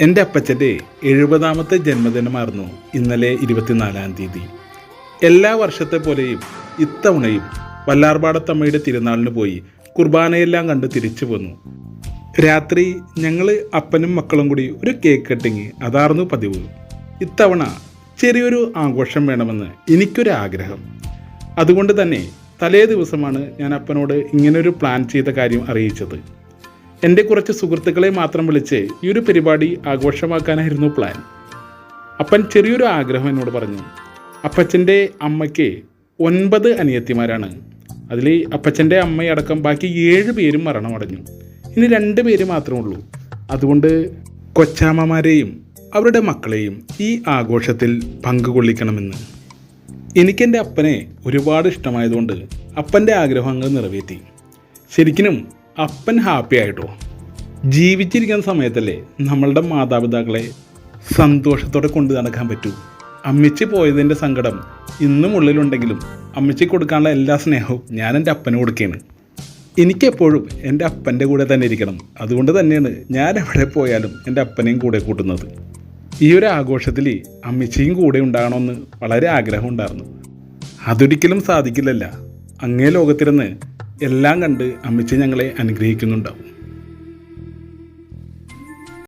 എന്റെ അപ്പച്ചന്റെ എഴുപതാമത്തെ ജന്മദിനമായിരുന്നു ഇന്നലെ ഇരുപത്തിനാലാം തീയതി. എല്ലാ വർഷത്തെ പോലെയും ഇത്തവണയും വല്ലാർപാടത്തമ്മയുടെ തിരുനാളിന് പോയി കുർബാനയെല്ലാം കണ്ട് തിരിച്ചു വന്നു. രാത്രി ഞങ്ങൾ അപ്പനും മക്കളും കൂടി ഒരു കേക്ക് കട്ടിങ് അതായിരുന്നു പതിവ്. ഇത്തവണ ചെറിയൊരു ആഘോഷം വേണമെന്ന് എനിക്കൊരു ആഗ്രഹം അതുകൊണ്ട് തന്നെ തലേ ദിവസമാണ് ഞാൻ അപ്പനോട് ഇങ്ങനൊരു പ്ലാൻ ചെയ്ത കാര്യം അറിയിച്ചത്. എന്റെ കുറച്ച് സുഹൃത്തുക്കളെ മാത്രം വിളിച്ച് ഈ ഒരു പരിപാടി ആഘോഷമാക്കാനായിരുന്നു പ്ലാൻ അപ്പൻ ചെറിയൊരു ആഗ്രഹം എന്നോട് പറഞ്ഞു അപ്പച്ചന്റെ അമ്മയ്ക്ക് ഒൻപത് അനിയത്തിമാരാണ്. അതിൽ അപ്പച്ചന്റെ അമ്മയടക്കം ബാക്കി ഏഴ് പേരും മരണമടഞ്ഞു. ഇനി രണ്ട് പേര് മാത്രമേ ഉള്ളൂ. അതുകൊണ്ട് കൊച്ചാമ്മമാരെയും അവരുടെ മക്കളെയും ഈ ആഘോഷത്തിൽ പങ്കുകൊള്ളിക്കണമെന്ന്. എനിക്കെന്റെ അപ്പനെ ഒരുപാട് ഇഷ്ടമായതുകൊണ്ട് അപ്പന്റെ ആഗ്രഹങ്ങൾ നിറവേറ്റി. ശരിക്കും അപ്പൻ ഹാപ്പി ആയിട്ടോ? ജീവിച്ചിരിക്കുന്ന സമയത്തല്ലേ നമ്മളുടെ മാതാപിതാക്കളെ സന്തോഷത്തോടെ കൊണ്ടു നടക്കാൻ പറ്റൂ. അമ്മച്ചി പോയതിന്റെ സങ്കടം ഇന്നും ഉള്ളിലുണ്ടെങ്കിലും അമ്മച്ചി കൊടുക്കാനുള്ള എല്ലാ സ്നേഹവും ഞാൻ എന്റെ അപ്പന് കൊടുക്കുകയാണ് എനിക്കെപ്പോഴും എന്റെ അപ്പന്റെ കൂടെ തന്നെ ഇരിക്കണം. അതുകൊണ്ട് തന്നെയാണ് ഞാൻ എവിടെ പോയാലും എന്റെ അപ്പനെയും കൂടെ കൂട്ടുന്നത്. ഈ ഒരു ആഘോഷത്തിൽ അമ്മച്ചിയും കൂടെ ഉണ്ടാകണമെന്ന് വളരെ ആഗ്രഹമുണ്ടായിരുന്നു അതൊരിക്കലും സാധിക്കില്ലല്ല. അങ്ങേ ലോകത്തിരുന്ന് എല്ലാം കണ്ട് അമ്മച്ചി ഞങ്ങളെ അനുഗ്രഹിക്കുന്നുണ്ടാവും.